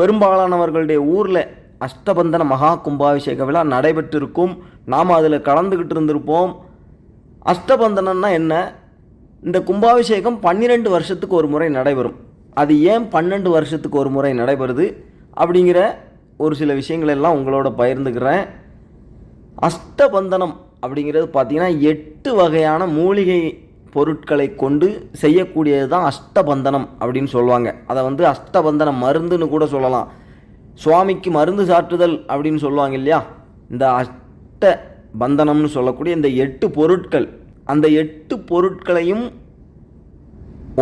பெரும்பாலானவர்களுடைய ஊரில் அஷ்டபந்தன மகா கும்பாபிஷேக விழா நடைபெற்றிருக்கும். நாம் அதில் கலந்துக்கிட்டு இருந்திருப்போம். அஷ்டபந்தனம்னா என்ன? இந்த கும்பாபிஷேகம் பன்னிரெண்டு வருஷத்துக்கு ஒரு முறை நடைபெறும். அது ஏன் பன்னெண்டு வருஷத்துக்கு ஒரு முறை நடைபெறுது? அப்படிங்கிற ஒரு சில விஷயங்கள் எல்லாம் உங்களோட பகிர்ந்துக்கிறேன். அஷ்டபந்தனம் அப்படிங்கிறது பார்த்திங்கன்னா எட்டு வகையான மூலிகை பொருட்களை கொண்டு செய்யக்கூடியது தான் அஷ்டபந்தனம் அப்படின்னு சொல்லுவாங்க. அதை வந்து அஷ்டபந்தனம் மருந்துன்னு கூட சொல்லலாம். சுவாமிக்கு மருந்து சாற்றுதல் அப்படின்னு சொல்லுவாங்க இல்லையா? இந்த அஷ்ட பந்தனம்னு சொல்லக்கூடிய இந்த எட்டு பொருட்கள். அந்த எட்டு பொருட்களையும்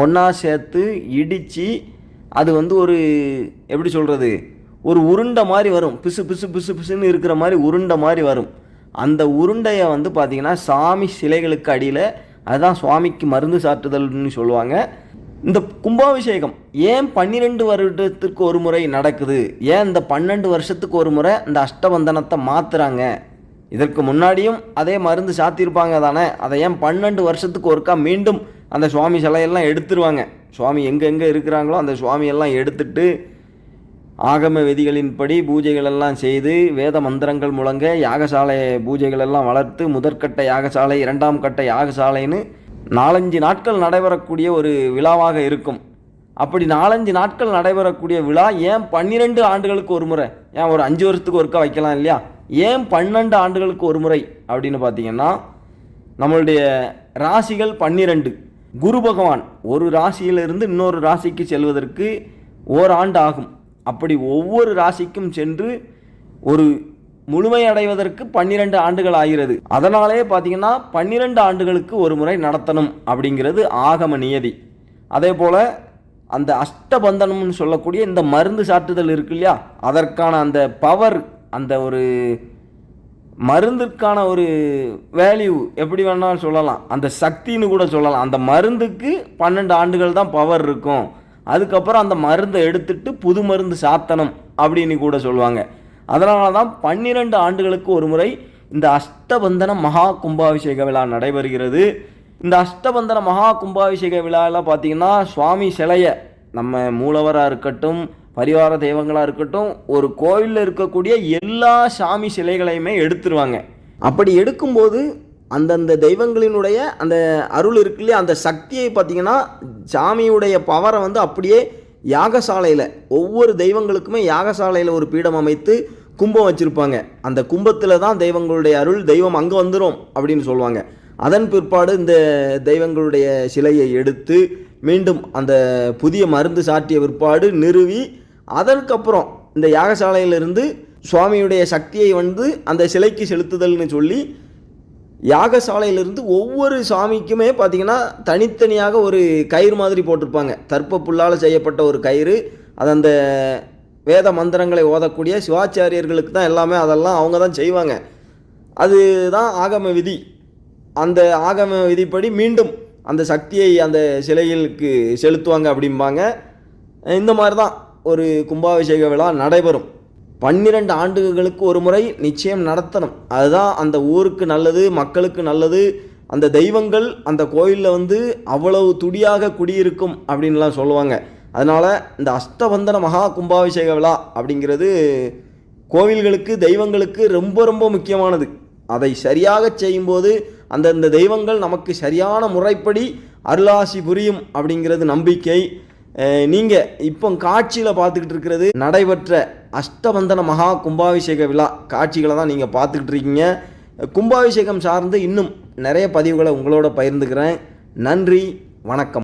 ஒன்றா சேர்த்து இடித்து அது வந்து ஒரு எப்படி சொல்கிறது ஒரு உருண்டை மாதிரி வரும். பிசு பிசு பிசு பிசுன்னு இருக்கிற மாதிரி உருண்டை மாதிரி வரும். அந்த உருண்டையை வந்து பார்த்திங்கன்னா சாமி சிலைகளுக்கு அடியில் அதுதான் சுவாமிக்கு மருந்து சாற்றுதல்னு சொல்லுவாங்க. இந்த கும்பாபிஷேகம் ஏன் பன்னிரெண்டு வருடத்திற்கு ஒரு முறை நடக்குது? ஏன் இந்த பன்னெண்டு வருஷத்துக்கு ஒரு முறை இந்த அஷ்டபந்தனத்தை மாற்றுறாங்க இதற்கு முன்னாடியும் அதே மருந்து சாத்தியிருப்பாங்க தானே. அதை ஏன் பன்னெண்டு வருஷத்துக்கு ஒருக்கா மீண்டும் அந்த சுவாமி சிலையெல்லாம் எடுத்துருவாங்க? சுவாமி எங்கெங்கே இருக்கிறாங்களோ அந்த சுவாமியெல்லாம் எடுத்துட்டு ஆகம விதிகளின்படி பூஜைகள் எல்லாம் செய்து வேத மந்திரங்கள் முழங்க யாகசாலை பூஜைகளெல்லாம் வளர்த்து முதற்கட்ட யாகசாலை இரண்டாம் கட்ட யாகசாலைன்னு நாலஞ்சு நாட்கள் நடைபெறக்கூடிய ஒரு விழாவாக இருக்கும். அப்படி நாலஞ்சு நாட்கள் நடைபெறக்கூடிய விழா ஏன் பன்னிரெண்டு ஆண்டுகளுக்கு ஒரு முறை? ஏன் ஒரு அஞ்சு வருஷத்துக்கு ஒருக்கா வைக்கலாம் இல்லையா? ஏன் பன்னெண்டு ஆண்டுகளுக்கு ஒரு முறை அப்படின்னு பார்த்தீங்கன்னா நம்மளுடைய ராசிகள் பன்னிரெண்டு. குரு பகவான் ஒரு ராசியிலிருந்து இன்னொரு ராசிக்கு செல்வதற்கு ஓராண்டு ஆகும். அப்படி ஒவ்வொரு ராசிக்கும் சென்று ஒரு முழுமையடைவதற்கு பன்னிரெண்டு ஆண்டுகள் ஆகிறது. அதனாலே பார்த்தீங்கன்னா பன்னிரெண்டு ஆண்டுகளுக்கு ஒரு முறை நடத்தணும் அப்படிங்கிறது ஆகம நியதி. அதே போல் அந்த அஷ்டபந்தனம்னு சொல்லக்கூடிய இந்த மருந்து சாற்றுதல் இருக்கு இல்லையா? அதற்கான அந்த பவர் அந்த ஒரு மருந்துக்கான ஒரு வேல்யூ எப்படி வேணாலும் சொல்லலாம். அந்த சக்தின்னு கூட சொல்லலாம். அந்த மருந்துக்கு பன்னெண்டு ஆண்டுகள் தான் பவர் இருக்கும். அதுக்கப்புறம் அந்த மருந்தை எடுத்துட்டு புது மருந்து சாத்தனம் அப்படின்னு கூட சொல்லுவாங்க. அதனால தான் பன்னிரெண்டு ஆண்டுகளுக்கு ஒரு முறை இந்த அஷ்டபந்தன மகா கும்பாபிஷேக விழா நடைபெறுகிறது. இந்த அஷ்டபந்தன மகா கும்பாபிஷேக விழாவில் பார்த்தீங்கன்னா சுவாமி சிலையை நம்ம மூலவராக இருக்கட்டும் பரிவார தெய்வங்களாக இருக்கட்டும் ஒரு கோவிலில் இருக்கக்கூடிய எல்லா சாமி சிலைகளையுமே எடுத்துருவாங்க. அப்படி எடுக்கும்போது அந்தந்த தெய்வங்களினுடைய அந்த அருள் இருக்கு இல்லையா? அந்த சக்தியை பார்த்தீங்கன்னா சாமியுடைய பவரை வந்து அப்படியே யாகசாலையில் ஒவ்வொரு தெய்வங்களுக்குமே யாகசாலையில் ஒரு பீடம் அமைத்து கும்பம் வச்சுருப்பாங்க. அந்த கும்பத்தில் தான் தெய்வங்களுடைய அருள் தெய்வம் அங்கே வந்துடும் அப்படின்னு சொல்லுவாங்க. அதன் பிற்பாடு இந்த தெய்வங்களுடைய சிலையை எடுத்து மீண்டும் அந்த புதிய மருந்து சாட்டிய பிற்பாடு நிறுவி அதற்கப்புறம் இந்த யாகசாலையிலிருந்து சுவாமியுடைய சக்தியை வந்து அந்த சிலைக்கு செலுத்துதல்னு சொல்லி யாகசாலையிலிருந்து ஒவ்வொரு சாமிக்குமே பார்த்தீங்கன்னா தனித்தனியாக ஒரு கயிறு மாதிரி போட்டிருப்பாங்க. தர்ப்ப புல்லால் செய்யப்பட்ட ஒரு கயிறு. அது அந்த வேத மந்திரங்களை ஓதக்கூடிய சிவாச்சாரியர்களுக்கு தான் எல்லாமே அதெல்லாம் அவங்க தான் செய்வாங்க. அதுதான் ஆகம விதி. அந்த ஆகம விதிப்படி மீண்டும் அந்த சக்தியை அந்த சிலைகளுக்கு செலுத்துவாங்க அப்படிம்பாங்க. இந்த மாதிரி தான் ஒரு கும்பாபிஷேக விழா நடைபெறும். பன்னிரெண்டு ஆண்டுகளுக்கு ஒரு முறை நிச்சயம் நடத்தணும். அதுதான் அந்த ஊருக்கு நல்லது மக்களுக்கு நல்லது அந்த தெய்வங்கள் அந்த கோயிலில் வந்து அவ்வளவு துடியாக குடியிருக்கும் அப்படின்லாம் சொல்லுவாங்க. அதனால் இந்த அஷ்டபந்தன மகா கும்பாபிஷேக விழா அப்படிங்கிறது கோவில்களுக்கு தெய்வங்களுக்கு ரொம்ப ரொம்ப முக்கியமானது. அதை சரியாக செய்யும்போது அந்தந்த தெய்வங்கள் நமக்கு சரியான முறைப்படி அருளாசி புரியும் அப்படிங்கிறது நம்பிக்கை. நீங்கள் இப்போ காட்சியில் பார்த்துக்கிட்டு இருக்கிறது நடைபெற்ற அஷ்டபந்தன மகா கும்பாபிஷேக விழா. காட்சிகளை தான் நீங்கள் பார்த்துக்கிட்டு இருக்கீங்க. கும்பாபிஷேகம் சார்ந்து இன்னும் நிறைய பதிவுகளை உங்களோட பகிர்ந்துக்கிறேன். நன்றி வணக்கம்.